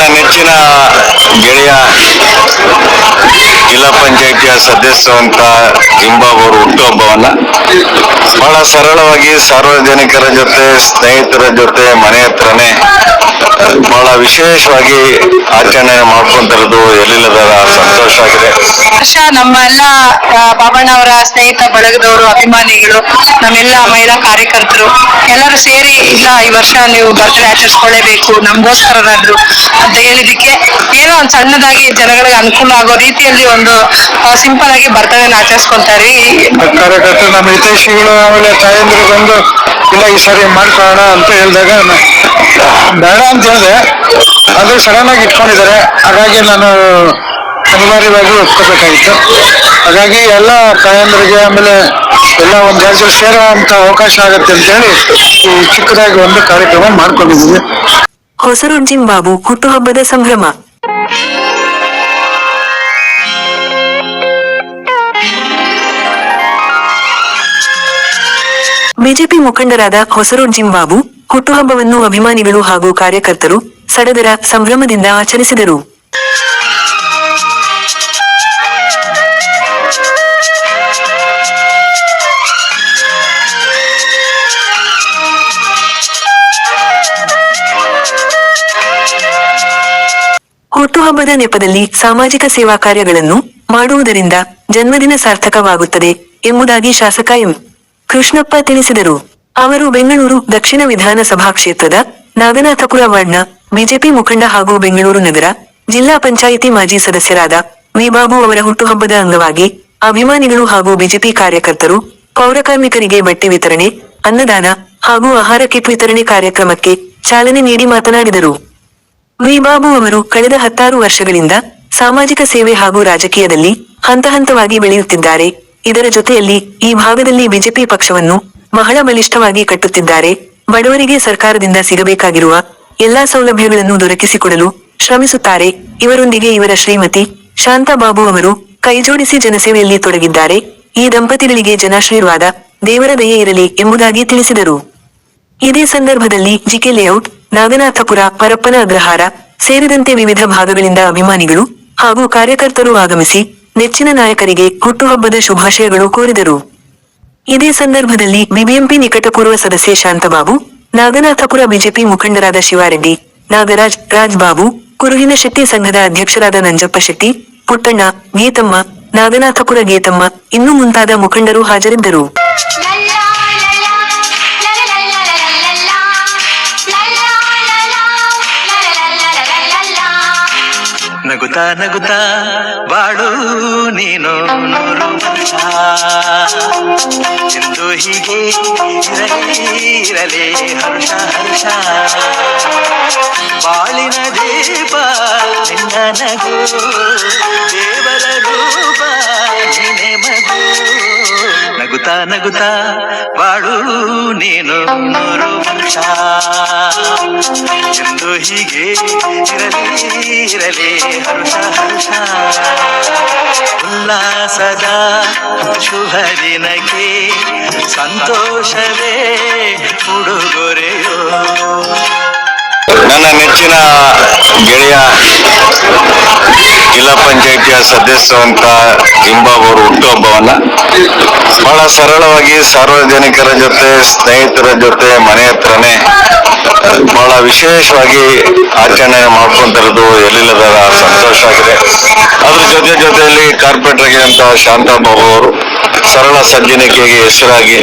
ನನ್ನ ನೆಚ್ಚಿನ ಗೆಳೆಯ ಜಿಲ್ಲಾ ಪಂಚಾಯಿತಿಯ ಸದಸ್ಯವಂತ ಜಿಂಬಾಬ್ ಅವರು ಹುಟ್ಟುಹಬ್ಬವನ್ನ ಬಹಳ ಸರಳವಾಗಿ ಸಾರ್ವಜನಿಕರ ಜೊತೆ, ಸ್ನೇಹಿತರ ಜೊತೆ, ಮನೆ ಹತ್ರನೇ ಬಹಳ ವಿಶೇಷವಾಗಿ ಆಚರಣೆ ಮಾಡ್ಕೊಂತಿರೋದು ಎಲ್ಲಿಲ್ಲದ ಸಂತೋಷ ಆಗಿದೆ. ವರ್ಷ ನಮ್ಮ ಎಲ್ಲ ಬಾಬಣ್ಣವರ ಸ್ನೇಹಿತ, ಬಳಗದವರು, ಅಭಿಮಾನಿಗಳು, ನಮ್ಮೆಲ್ಲ ಮಹಿಳಾ ಕಾರ್ಯಕರ್ತರು, ಎಲ್ಲರೂ ಸೇರಿ ಇಲ್ಲ, ಈ ವರ್ಷ ನೀವು ಬರ್ತ್ಡೇ ಆಚರಿಸ್ಕೊಳ್ಳೇಬೇಕು, ನಮಗೋಸ್ಕರನಾದ್ರು ಅಂತ ಹೇಳಿದಕ್ಕೆ ಏನೋ ಒಂದು ಸಣ್ಣದಾಗಿ ಜನಗಳಿಗೆ ಅನುಕೂಲ ಆಗೋ ರೀತಿಯಲ್ಲಿ ಒಂದು ಸಿಂಪಲ್ ಆಗಿ ಬರ್ತ್ಡೇನ ಆಚರಿಸ್ಕೊಂತಾರಿ ಕಾರ್ಯಕರ್ತರು ನಮ್ಮ ಹಿತೈಷಿಗಳು ಆಮೇಲೆ ತಾಯಂದಿರು ಬಂದು ಇಲ್ಲ ಈ ಸರಿ ಮಾಡ್ಕೊಳ್ಳೋಣ ಅಂತ ಹೇಳಿದಾಗ ಬೇಡ ಅಂತ ಹೇಳಿದೆ. ಅದು ಸಡನ್ ಆಗಿ ಇಟ್ಕೊಂಡಿದ್ದಾರೆ. ಹಾಗಾಗಿ ನಾನು ಅನಿವಾರ್ಯವಾಗಿ ಒಪ್ಕೋಬೇಕಾಗಿತ್ತು. ಹಾಗಾಗಿ ಎಲ್ಲ ತಾಯಂದ್ರಿಗೆ ಆಮೇಲೆ ಎಲ್ಲ ಒಂದು ಜಾಸ್ತಿ ಸೇರುವಂತ ಅವಕಾಶ ಆಗುತ್ತೆ ಅಂತ ಹೇಳಿ ಈ ಚಿಕ್ಕದಾಗಿ ಒಂದು ಕಾರ್ಯಕ್ರಮ ಮಾಡ್ಕೊಂಡಿದ್ದೀವಿ. ಹೊಸರು ಜಿಂಬಾಬು ಹುಟ್ಟುಹಬ್ಬದ ಸಂಭ್ರಮ. ಬಿಜೆಪಿ ಮುಖಂಡರಾದ ಹೊಸರು ಜಿಂಬಾಬು ಹುಟ್ಟುಹಬ್ಬವನ್ನು ಅಭಿಮಾನಿಗಳು ಹಾಗೂ ಕಾರ್ಯಕರ್ತರು ಸಡಗರ ಸಂಭ್ರಮದಿಂದ ಆಚರಿಸಿದರು. ಹುಟ್ಟುಹಬ್ಬದ ನೆಪದಲ್ಲಿ ಸಾಮಾಜಿಕ ಸೇವಾ ಕಾರ್ಯಗಳನ್ನು ಮಾಡುವುದರಿಂದ ಜನ್ಮದಿನ ಸಾರ್ಥಕವಾಗುತ್ತದೆ ಎಂಬುದಾಗಿ ಶಾಸಕ ಎಂ. ಕೃಷ್ಣಪ್ಪ ತಿಳಿಸಿದರು. ಅವರು ಬೆಂಗಳೂರು ದಕ್ಷಿಣ ವಿಧಾನಸಭಾ ಕ್ಷೇತ್ರದ ನಾಗನಾಥಪುರ ವಾರ್ಡ್ನ ಬಿಜೆಪಿ ಮುಖಂಡ ಹಾಗೂ ಬೆಂಗಳೂರು ನಗರ ಜಿಲ್ಲಾ ಪಂಚಾಯಿತಿ ಮಾಜಿ ಸದಸ್ಯರಾದ ವಿಬಾಬು ಅವರ ಹುಟ್ಟುಹಬ್ಬದ ಅಂಗವಾಗಿ ಅಭಿಮಾನಿಗಳು ಹಾಗೂ ಬಿಜೆಪಿ ಕಾರ್ಯಕರ್ತರು ಪೌರಕಾರ್ಮಿಕರಿಗೆ ಬಟ್ಟೆ ವಿತರಣೆ, ಅನ್ನದಾನ ಹಾಗೂ ಆಹಾರ ಕಿಟ್ ವಿತರಣೆ ಕಾರ್ಯಕ್ರಮಕ್ಕೆ ಚಾಲನೆ ನೀಡಿ ಮಾತನಾಡಿದರು. ವಿಬಾಬು ಅವರು ಕಳೆದ ಹತ್ತಾರು ವರ್ಷಗಳಿಂದ ಸಾಮಾಜಿಕ ಸೇವೆ ಹಾಗೂ ರಾಜಕೀಯದಲ್ಲಿ ಹಂತ ಹಂತವಾಗಿ ಬೆಳೆಯುತ್ತಿದ್ದಾರೆ. ಇದರ ಜೊತೆಯಲ್ಲಿ ಈ ಭಾಗದಲ್ಲಿ ಬಿಜೆಪಿ ಪಕ್ಷವನ್ನು ಬಹಳ ಬಲಿಷ್ಠವಾಗಿ ಕಟ್ಟುತ್ತಿದ್ದಾರೆ. ಬಡವರಿಗೆ ಸರ್ಕಾರದಿಂದ ಸಿಗಬೇಕಾಗಿರುವ ಎಲ್ಲಾ ಸೌಲಭ್ಯಗಳನ್ನು ದೊರಕಿಸಿಕೊಡಲು ಶ್ರಮಿಸುತ್ತಾರೆ. ಇವರೊಂದಿಗೆ ಇವರ ಶ್ರೀಮತಿ ಶಾಂತಾ ಬಾಬು ಅವರು ಕೈಜೋಡಿಸಿ ಜನಸೇವೆಯಲ್ಲಿ ತೊಡಗಿದ್ದಾರೆ. ಈ ದಂಪತಿಗಳಿಗೆ ಜನಾಶೀರ್ವಾದ ದೇವರ ದಯೆ ಇರಲಿ ಎಂಬುದಾಗಿ ತಿಳಿಸಿದರು. ಇದೇ ಸಂದರ್ಭದಲ್ಲಿ ಜಿಕೆ ಲೇಔಟ್, ನಾಗನಾಥಪುರ, ಪರಪ್ಪನ ಅಗ್ರಹಾರ ಸೇರಿದಂತೆ ವಿವಿಧ ಭಾಗಗಳಿಂದ ಅಭಿಮಾನಿಗಳು ಹಾಗೂ ಕಾರ್ಯಕರ್ತರು ಆಗಮಿಸಿ ನೆಚ್ಚಿನ ನಾಯಕರಿಗೆ ಹುಟ್ಟುಹಬ್ಬದ ಶುಭಾಶಯಗಳು ಕೋರಿದರು. ಇದೇ ಸಂದರ್ಭದಲ್ಲಿ ಬಿಬಿಎಂಪಿ ನಿಕಟಪೂರ್ವ ಸದಸ್ಯೆ ಶಾಂತಬಾಬು, ನಾಗನಾಥಪುರ ಬಿಜೆಪಿ ಮುಖಂಡರಾದ ಶಿವಾರೆಡ್ಡಿ, ನಾಗರಾಜ್, ರಾಜ್ಬಾಬು, ಕುರುಹಿನ ಶೆಟ್ಟಿ ಸಂಘದ ಅಧ್ಯಕ್ಷರಾದ ನಂಜಪ್ಪ ಶೆಟ್ಟಿ, ಪುಟ್ಟಣ್ಣ, ಗೀತಮ್ಮ, ನಾಗನಾಥಪುರ ಗೀತಮ್ಮ, ಇನ್ನೂ ಮುಂತಾದ ಮುಖಂಡರು ಹಾಜರಿದ್ದರು. ನಗುತ್ತಾ ನಗುತ್ತಾ ಬಾಳು ನೀನು. ನೂರು ಹೀಗೆ ಇರಲಿ ಇರಲಿ ಹರ್ಷ ಹರ್ಷ. ಬಾಳಿನ ದೇವ ನಿನ್ನ ನಗು, ದೇವರ ರೂಪ ನಿನೆ ಮಗು. ನಗುತ್ತಾ ನಗುತ್ತಾ, ಬಾಳು ನೀನು ನೂರು ವರ್ಷ. ಎಂದು ಹೀಗೆ ಇರಲಿ ಇರಲಿ, ಹರ್ಷ ಹರ್ಷ. ಉಲ್ಲಾಸದ ಶುಭ ದಿನಕ್ಕೆ ಸಂತೋಷವೇ ಉಡುಗೊರೆಯೋ. ನನ್ನ ನೆಚ್ಚಿನ ಗೆಳೆಯ ಜಿಲ್ಲಾ ಪಂಚಾಯಿತಿಯ ಸದಸ್ಯವಂತ ಜಿಂಬಾಬ್ ಅವರು ಹುಟ್ಟುಹಬ್ಬವನ್ನ ಬಹಳ ಸರಳವಾಗಿ ಸಾರ್ವಜನಿಕರ ಜೊತೆ, ಸ್ನೇಹಿತರ ಜೊತೆ, ಮನೆ ಹತ್ರನೇ ಬಹಳ ವಿಶೇಷವಾಗಿ ಆಚರಣೆ ಮಾಡ್ಕೊಂತಿರೋದು ಎಲ್ಲಿಲ್ಲದ ಸಂತೋಷ ಆಗಿದೆ. ಅದ್ರ ಜೊತೆ ಜೊತೆಯಲ್ಲಿ ಕಾರ್ಪೆಟ್ರಿಗೆ ಅಂತ ಶಾಂತಾ ಬಾಬು ಅವರು ಸರಳ ಸಜ್ಜನಿಕೆಗೆ ಹೆಸರಾಗಿ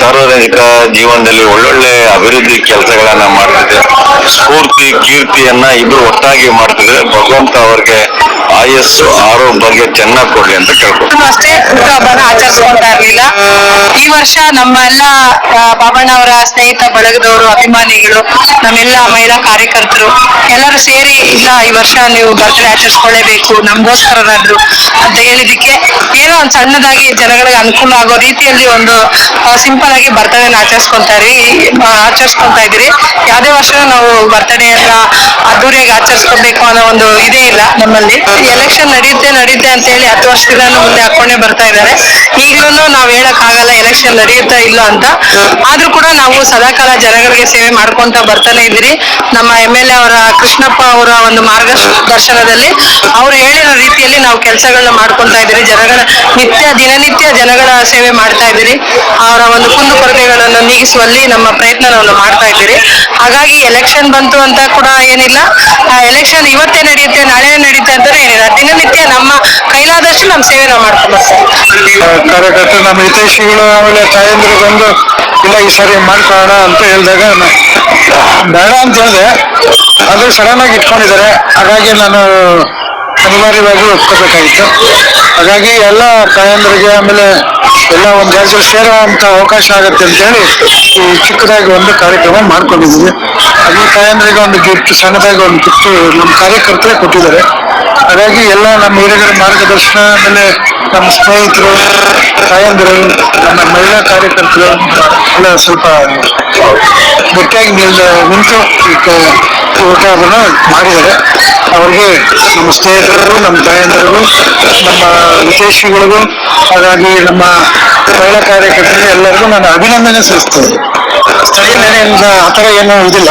ಸಾರ್ವಜನಿಕ ಜೀವನದಲ್ಲಿ ಒಳ್ಳೊಳ್ಳೆ ಅಭಿವೃದ್ಧಿ ಕೆಲಸಗಳನ್ನ ಮಾಡ್ತಿದ್ರೆ ಸ್ಫೂರ್ತಿ, ಕೀರ್ತಿಯನ್ನ ಇಬ್ರು ಒಟ್ಟಾಗಿ ಮಾಡ್ತಿದ್ರೆ ಭಗವಂತ ಅವ್ರಿಗೆ ಆಯಸ್ಸು ಆರೋಗ್ಯ ಚೆನ್ನಾಗಿ ಕೊಡ್ಲಿ ಅಂತ ಕೇಳ್ಕೊಂಡು ಅಷ್ಟೇ ಹುಟ್ಟುಹಬ್ಬನ ಆಚರಿಸ್ಕೊಂತಾ ಇರ್ಲಿಲ್ಲ ಈ ವರ್ಷ ನಮ್ಮ ಬಾಬಣ್ಣವರ ಸ್ನೇಹಿತ, ಬಳಗದವರು, ಅಭಿಮಾನಿಗಳು, ನಮ್ಮೆಲ್ಲ ಮಹಿಳಾ ಕಾರ್ಯಕರ್ತರು, ಎಲ್ಲರೂ ಸೇರಿ ಇಲ್ಲ, ಈ ವರ್ಷ ನೀವು ಬರ್ತ್ಡೇ ಆಚರಿಸ್ಕೊಳ್ಳೇಬೇಕು ನಮ್ಗೋಸ್ಕರನಾದ್ರು ಅಂತ ಹೇಳಿದಕ್ಕೆ ಏನೋ ಒಂದು ಸಣ್ಣದಾಗಿ ಜನಗಳಿಗೆ ಅನುಕೂಲ ಆಗೋ ರೀತಿಯಲ್ಲಿ ಒಂದು ಸಿಂಪಲ್ ಆಗಿ ಬರ್ತಡೇನ ಆಚರಿಸ್ಕೊಂತಾ ಇರಿ ಆಚರಿಸ್ಕೊಂತಾ ಇದ್ರಿ ಯಾವ್ದೇ ವರ್ಷ ನಾವು ಬರ್ತಡೇ ಹತ್ರ ಅದ್ದೂರಿಯಾಗಿ ಆಚರಿಸ್ಕೊಬೇಕು ಅನ್ನೋ ಒಂದು ಇದೇ ಇಲ್ಲ ನಮ್ಮಲ್ಲಿ. ಎಲೆಕ್ಷನ್ ನಡೆಯುತ್ತೆ ನಡೆಯುತ್ತೆ ಅಂತ ಹೇಳಿ ಹತ್ತು ವರ್ಷದಿಂದ ಮುಂದೆ ಹಾಕೊಂಡೇ ಬರ್ತಾ ಇದ್ದಾರೆ. ಈಗಲೂ ನಾವ್ ಹೇಳಕ್ ಆಗಲ್ಲ ಎಲೆಕ್ಷನ್ ನಡೆಯುತ್ತಾ ಇಲ್ಲ ಅಂತ. ಆದ್ರೂ ಕೂಡ ನಾವು ಸದಾಕಾಲ ಜನಗಳಿಗೆ ಸೇವೆ ಮಾಡ್ಕೊಂತ ಬರ್ತಾನೆ ಇದ್ದೀರಿ. ನಮ್ಮ ಎಂ ಎಲ್ ಎ ಅವರ, ಕೃಷ್ಣಪ್ಪ ಅವರ ಒಂದು ಮಾರ್ಗದರ್ಶನದಲ್ಲಿ ಅವ್ರು ಹೇಳಿರೋ ರೀತಿಯಲ್ಲಿ ನಾವು ಕೆಲಸಗಳನ್ನ ಮಾಡ್ಕೊಂತ ಇದ್ದೀರಿ. ಜನಗಳ ನಿತ್ಯ, ದಿನನಿತ್ಯ ಜನಗಳ ಸೇವೆ ಮಾಡ್ತಾ ಇದ್ದೀರಿ. ಅವರ ಒಂದು ಕುಂದು ಕೊರತೆಗಳನ್ನು ನೀಗಿಸುವಲ್ಲಿ ನಮ್ಮ ಪ್ರಯತ್ನ ನಾವು ಮಾಡ್ತಾ ಇದ್ದೀರಿ. ಹಾಗಾಗಿ ಎಲೆಕ್ಷನ್ ಬಂತು ಅಂತ ಕೂಡ ಏನಿಲ್ಲ. ಎಲೆಕ್ಷನ್ ಇವತ್ತೇ ನಡೆಯುತ್ತೆ ನಾಳೆ ನಡೆಯುತ್ತೆ ಅಂತ ಏನಿಲ್ಲ ದಿನನಿತ್ಯ ನಮ್ಮ ಕೈಲಾದಷ್ಟು ನಮ್ಮ ಸೇವೆ ನಾವು ಮಾಡ್ಕೊಂಡು ಕಾರ್ಯಕರ್ತರು ನಮ್ಮ ಹಿತೈಷಿಗಳು, ಆಮೇಲೆ ತಾಯಂದ್ರು ಬಂದು, ಇಲ್ಲ, ಈ ಸರಿ ಮಾಡ್ಕೊಳ್ಳೋಣ ಅಂತ ಹೇಳಿದಾಗ ಬೇಡ ಅಂತ ಹೇಳಿದೆ. ಅದು ಸಡನ್ ಆಗಿ ಇಟ್ಕೊಂಡಿದ್ದಾರೆ. ಹಾಗಾಗಿ ನಾನು ಅನಿವಾರ್ಯವಾಗಿ ಒಪ್ಕೋಬೇಕಾಗಿತ್ತು. ಹಾಗಾಗಿ ಎಲ್ಲ ತಾಯಂದ್ರಿಗೆ, ಆಮೇಲೆ ಎಲ್ಲ ಒಂದು ಜಾಗದಲ್ಲಿ ಸೇರುವಂತ ಅವಕಾಶ ಆಗುತ್ತೆ ಅಂತ ಹೇಳಿ ಈ ಚಿಕ್ಕದಾಗಿ ಒಂದು ಕಾರ್ಯಕ್ರಮ ಮಾಡ್ಕೊಂಡಿದ್ದೀವಿ. ಅದು ತಾಯಂದ್ರಿಗೆ ಒಂದು ಗಿಫ್ಟ್ ಸಣ್ಣದಾಗಿ ಒಂದು ಗಿಫ್ಟ್ ನಮ್ಮ ಕಾರ್ಯಕರ್ತರೇ ಕೊಟ್ಟಿದ್ದಾರೆ. ಹಾಗಾಗಿ ಎಲ್ಲ ನಮ್ಮ ಹಿರಿಯರ ಮಾರ್ಗದರ್ಶನ, ಆಮೇಲೆ ನಮ್ಮ ಸ್ನೇಹಿತರು, ತಾಯಂದಿರು, ನಮ್ಮ ಮಹಿಳಾ ಕಾರ್ಯಕರ್ತರು, ಎಲ್ಲ ಸ್ವಲ್ಪ ಗಟ್ಟಿಯಾಗಿ ನಿಲ್ದ ನಿಂತು ಊಟವನ್ನು ಮಾಡಿದ್ದಾರೆ. ಅವ್ರಿಗೆ ನಮ್ಮ ಸ್ನೇಹಿತರಿಗೂ, ನಮ್ಮ ತಾಯಂದಿರಿಗೂ, ನಮ್ಮ ವಿದೇಶಿಗಳಿಗೂ ಹಾಗಾಗಿ ನಮ್ಮ ಮಹಿಳಾ ಕಾರ್ಯಕರ್ತರಿಗೆ ಎಲ್ಲರಿಗೂ ನಾನು ಅಭಿನಂದನೆ ಸಲ್ಲಿಸ್ತೇನೆ. ಸ್ಥಳೀಯ ನೆಲೆಯಿಂದ ಆ ಥರ ಏನೂ ಇದಿಲ್ಲ.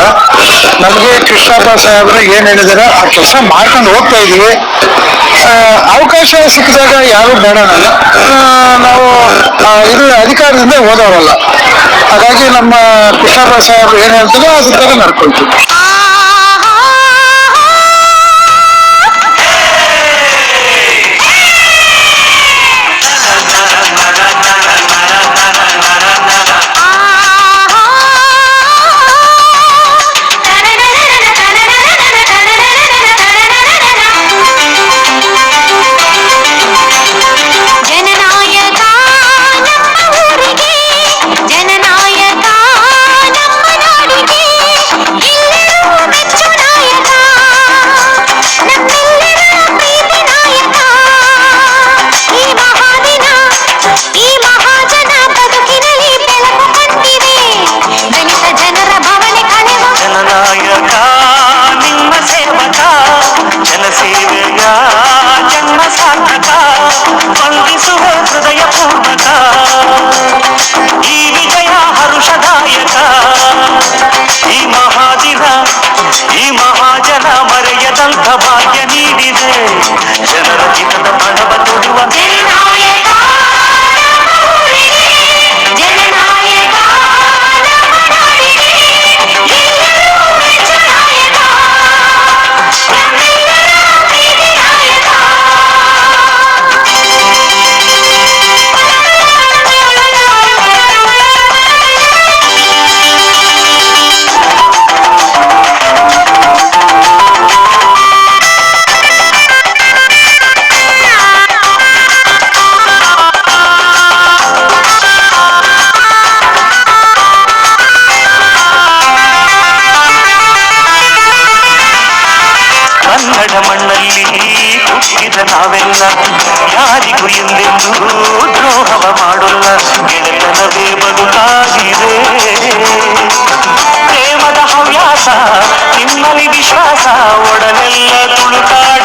ನಮಗೆ ಕೃಷ್ಣಪ್ಪ ಸಾಹೇಬರು ಏನ್ ಹೇಳಿದಾರೆ, ಆ ಕೆಲಸ ಮಾಡ್ಕೊಂಡು ಹೋಗ್ತಾ ಇದೀವಿ. ಅವಕಾಶ ಸಿಕ್ಕಿದಾಗ ಯಾರು ಬೇಡನಲ್ಲ. ನಾವು ಇದು ಅಧಿಕಾರದಿಂದ ಹೋದವರಲ್ಲ. ಹಾಗಾಗಿ ನಮ್ಮ ಕೃಷ್ಣಪ್ಪ ಸಾಹೇಬ್ರು ಏನ್ ಹೇಳ್ತಾರೋ ಅದ್ರ ನಡ್ಕೊಳ್ತೀವಿ. ಕನ್ನಡ ಮಣ್ಣಲ್ಲಿ ಹುಟ್ಟಿದ ನಾವೆಲ್ಲ ಯಾರಿಗೂ ಎಂದೆಂದೂ ದ್ರೋಹವ ಮಾಡೋಲ್ಲ. ಗೆಳೆತನವೇ ಬದುಕಾಗಿದೆ. ಪ್ರೇಮದ ಹವ್ಯಾಸ, ನಿಮ್ಮಲ್ಲಿ ವಿಶ್ವಾಸ, ಒಡನೆಲ್ಲ ತುಳುಕಾಡ